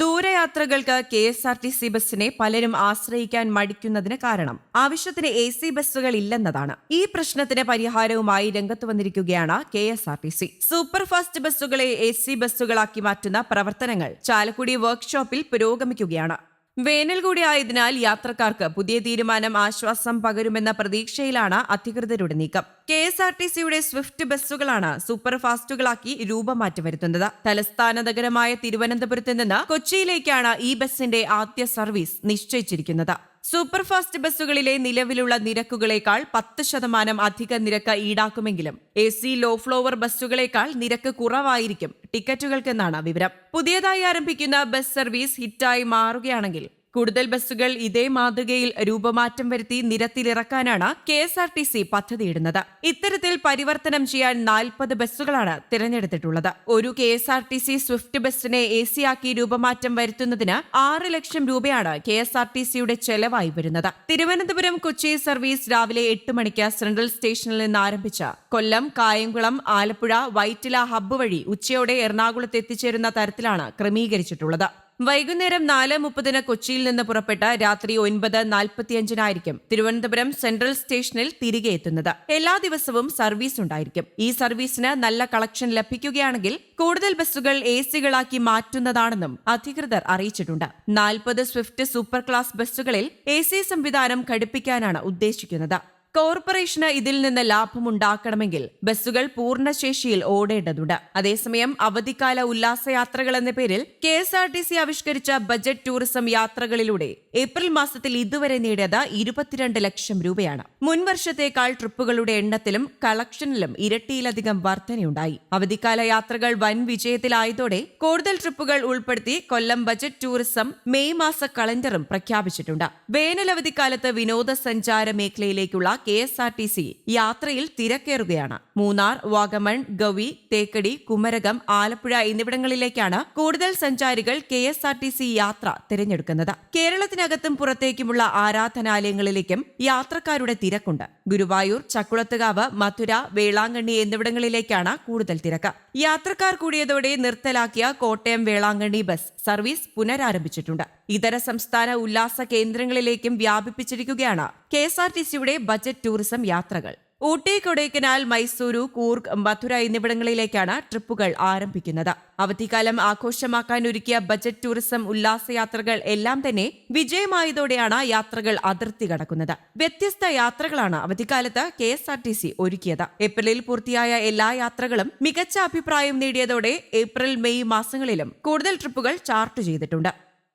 ദൂരയാത്രകൾക്ക് K S R T C ബസ്സിനെ പലരും ആശ്രയിക്കാൻ മടിക്കുന്നതിന് കാരണം ആവശ്യത്തിന് എ സി ബസ്സുകൾ ഇല്ലെന്നതാണ്. ഈ പ്രശ്നത്തിന് പരിഹാരവുമായി രംഗത്ത് വന്നിരിക്കുകയാണ് K S R T C. Super fast ബസ്സുകളെ A C ബസ്സുകളാക്കി മാറ്റുന്ന പ്രവർത്തനങ്ങൾ ചാലക്കുടി വർക്ക്ഷോപ്പിൽ പുരോഗമിക്കുകയാണ്. വേനൽ കൂടിയായതിനാൽ യാത്രക്കാർക്ക് പുതിയ തീരുമാനം ആശ്വാസം പകരുമെന്ന പ്രതീക്ഷയിലാണ് അധികൃതരുടെ നീക്കം. കെ എസ് ആർ ടി സിയുടെ സ്വിഫ്റ്റ് ബസ്സുകളാണ് സൂപ്പർ ഫാസ്റ്റുകളാക്കി രൂപമാറ്റം വരുത്തുന്നത്. തലസ്ഥാന നഗരമായ തിരുവനന്തപുരത്ത് നിന്ന് കൊച്ചിയിലേക്കാണ് ഈ ബസിന്റെ ആദ്യ സർവീസ് നിശ്ചയിച്ചിരിക്കുന്നത്. സൂപ്പർ ഫാസ്റ്റ് ബസ്സുകളിലെ നിലവിലുള്ള നിരക്കുകളേക്കാൾ പത്ത് ശതമാനം അധിക നിരക്ക് ഈടാക്കുമെങ്കിലും എ സി ലോ ഫ്ലോവർ ബസ്സുകളേക്കാൾ നിരക്ക് കുറവായിരിക്കും ടിക്കറ്റുകൾക്കെന്നാണ് വിവരം. പുതിയതായി ആരംഭിക്കുന്ന ബസ് സർവീസ് ഹിറ്റായി മാറുകയാണെങ്കിൽ കൂടുതൽ ബസ്സുകൾ ഇതേ മാതൃകയിൽ രൂപമാറ്റം വരുത്തി നിരത്തിലിറക്കാനാണ് K S R T C പദ്ധതിയിടുന്നത്. ഇത്തരത്തിൽ പരിവർത്തനം ചെയ്യാൻ നാൽപ്പത് ബസ്സുകളാണ് തിരഞ്ഞെടുത്തിട്ടുള്ളത്. ഒരു K S R T C swift ബസ്സിനെ എ സി ആക്കി രൂപമാറ്റം വരുത്തുന്നതിന് ആറ് ലക്ഷം രൂപയാണ് കെ എസ് ആർ ടി സിയുടെ ചെലവായി വരുന്നത്. തിരുവനന്തപുരം കൊച്ചി സർവീസ് രാവിലെ എട്ട് മണിക്ക് സെൻട്രൽ സ്റ്റേഷനിൽ നിന്ന് ആരംഭിച്ച കൊല്ലം കായംകുളം ആലപ്പുഴ വൈറ്റില ഹബ്ബ് വഴി ഉച്ചയോടെ എറണാകുളത്ത് എത്തിച്ചേരുന്ന തരത്തിലാണ് ക്രമീകരിച്ചിട്ടുള്ളത്. വൈകുന്നേരം നാല് മുപ്പതിന് കൊച്ചിയിൽ നിന്ന് പുറപ്പെട്ട രാത്രി ഒൻപത് നാൽപ്പത്തിയഞ്ചിനായിരിക്കും തിരുവനന്തപുരം സെൻട്രൽ സ്റ്റേഷനിൽ തിരികെ എത്തുന്നത്. എല്ലാ ദിവസവും സർവീസ് ഉണ്ടായിരിക്കും. ഈ സർവീസിന് നല്ല കളക്ഷൻ ലഭിക്കുകയാണെങ്കിൽ കൂടുതൽ ബസ്സുകൾ എ സികളാക്കി മാറ്റുന്നതാണെന്നും അധികൃതർ അറിയിച്ചിട്ടുണ്ട്. നാൽപ്പത് സ്വിഫ്റ്റ് സൂപ്പർ ക്ലാസ് ബസ്സുകളിൽ എ സി സംവിധാനം ഘടിപ്പിക്കാനാണ് ഉദ്ദേശിക്കുന്നത്. കോർപ്പറേഷന് ഇതിൽ നിന്ന് ലാഭമുണ്ടാക്കണമെങ്കിൽ ബസ്സുകൾ പൂർണശേഷിയിൽ ഓടേണ്ടതുണ്ട്. അതേസമയം അവധിക്കാല ഉല്ലാസയാത്രകൾ എന്ന പേരിൽ K S R T C ആവിഷ്കരിച്ച ബജറ്റ് ടൂറിസം യാത്രകളിലൂടെ ഏപ്രിൽ മാസത്തിൽ ഇതുവരെ നേടിയത് ഇരുപത്തിരണ്ട് ലക്ഷം രൂപയാണ്. മുൻവർഷത്തേക്കാൾ ട്രിപ്പുകളുടെ എണ്ണത്തിലും കളക്ഷനിലും ഇരട്ടിയിലധികം വർധനയുണ്ടായി. അവധിക്കാല യാത്രകൾ വൻ വിജയത്തിലായതോടെ കൂടുതൽ ട്രിപ്പുകൾ ഉൾപ്പെടുത്തി കൊല്ലം ബജറ്റ് ടൂറിസം മെയ് മാസ കലണ്ടറും പ്രഖ്യാപിച്ചിട്ടുണ്ട്. വേനലവധിക്കാലത്ത് വിനോദസഞ്ചാര മേഖലയിലേക്കുള്ള K S R T C യാത്രയിൽ തിരക്കേറുകയാണ്. മൂന്നാർ വാഗമൺ ഗവി തേക്കടി കുമരകം ആലപ്പുഴ എന്നിവിടങ്ങളിലേക്കാണ് കൂടുതൽ സഞ്ചാരികൾ K S R T C യാത്ര തിരഞ്ഞെടുക്കുന്നത്. കേരളത്തിനകത്തും പുറത്തേക്കുമുള്ള ആരാധനാലയങ്ങളിലേക്കും യാത്രക്കാരുടെ തിരക്കുണ്ട്. ഗുരുവായൂർ ചക്കുളത്തുകാവ് മധുര വേളാങ്കണ്ണി എന്നിവിടങ്ങളിലേക്കാണ് കൂടുതൽ തിരക്ക്. യാത്രക്കാർ കൂടിയതോടെ നിർത്തലാക്കിയ കോട്ടയം വേളാങ്കണ്ണി ബസ് സർവീസ് പുനരാരംഭിച്ചിട്ടുണ്ട്. ഇതര സംസ്ഥാന ഉല്ലാസ കേന്ദ്രങ്ങളിലേക്കും വ്യാപിപ്പിച്ചിരിക്കുകയാണ് കെ എസ് ആർ ടി സിയുടെ ബജറ്റ് ടൂറിസം യാത്രകൾ. ഊട്ടി കൊടൈക്കനാൽ മൈസൂരു കൂർഗ് മധുര എന്നിവിടങ്ങളിലേക്കാണ് ട്രിപ്പുകൾ ആരംഭിക്കുന്നത്. അവധിക്കാലം ആഘോഷമാക്കാൻ ഒരുക്കിയ ബജറ്റ് ടൂറിസം ഉല്ലാസയാത്രകൾ എല്ലാം തന്നെ വിജയമായതോടെയാണ് യാത്രകൾ അതിർത്തി കടക്കുന്നത്. വ്യത്യസ്ത യാത്രകളാണ് അവധിക്കാലത്ത് K S R T C ഒരുക്കിയത്. ഏപ്രിലിൽ പൂർത്തിയായ എല്ലാ യാത്രകളും മികച്ച അഭിപ്രായം നേടിയതോടെ ഏപ്രിൽ മെയ് മാസങ്ങളിലും കൂടുതൽ ട്രിപ്പുകൾ ചാർട്ട് ചെയ്തിട്ടുണ്ട്.